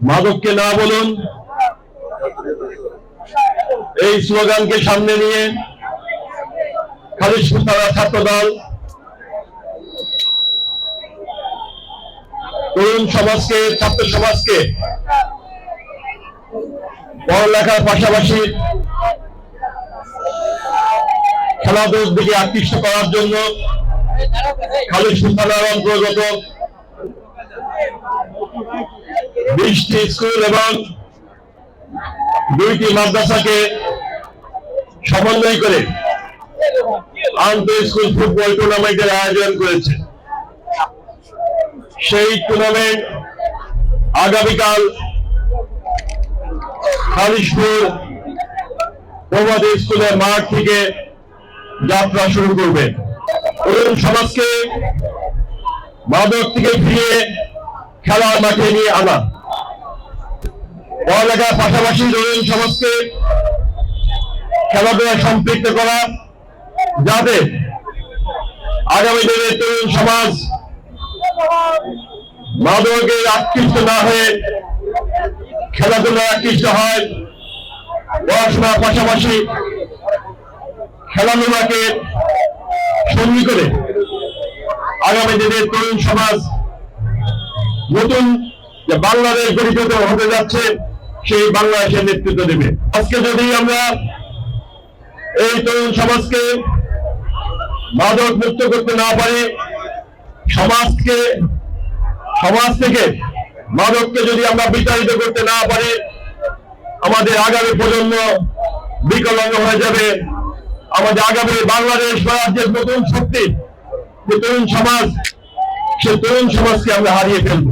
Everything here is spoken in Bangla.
মাদককে না বলুন। এই স্লোগানকে সামনে নিয়ে খালিশপুর থানা ছাত্র দল তরুণ সমাজকে, ছাত্র সমাজকে পড়ালেখার পাশাপাশি খেলাধুলার দিকে আকৃষ্ট করার জন্য খালিশপুর থানার অন্তর্গত বিশটি স্কুল এবং দুইটি মাদ্রাসাকে সমন্বয় করে আন্তঃ স্কুল ফুটবল টুর্নামেন্টের আয়োজন করেছে। সেই টুর্নামেন্ট আগামীকাল খালিশপুর প্রভাত স্কুলের মাঠ থেকে যাত্রা শুরু করবে। তরুণ সমাজকে মাদক থেকে ফিরিয়ে খেলার মাঠে নিয়ে আনা। পড়ালেখার পাশাপাশি তরুণ সমাজকে খেলাধুলায় সম্পৃক্ত করা, যাতে আগামী দিনের তরুণ সমাজ মাদকের আকৃষ্ট না হয়ে খেলাধুলায় আকৃষ্ট হয়। পড়াশোনার পাশাপাশি খেলাধুলাকে সঙ্গী করে আগামী দিনের তরুণ সমাজ নতুন যে বাংলাদেশ গঠিত হতে যাচ্ছে সেই বাংলাদেশের নেতৃত্ব দেবে। আজকে যদি আমরা এই তরুণ সমাজকে মাদক মুক্ত করতে না পারি, সমাজকে, সমাজ থেকে মাদককে যদি আমরা বিতাড়িত করতে না পারি, আমাদের আগামী প্রজন্ম বিকলাঙ্গ হয়ে যাবে। আমাদের আগামী বাংলাদেশ রাজ্যের নতুন শক্তি, যে তরুণ সমাজ, সে তরুণ সমাজকে আমরা হারিয়ে ফেলব।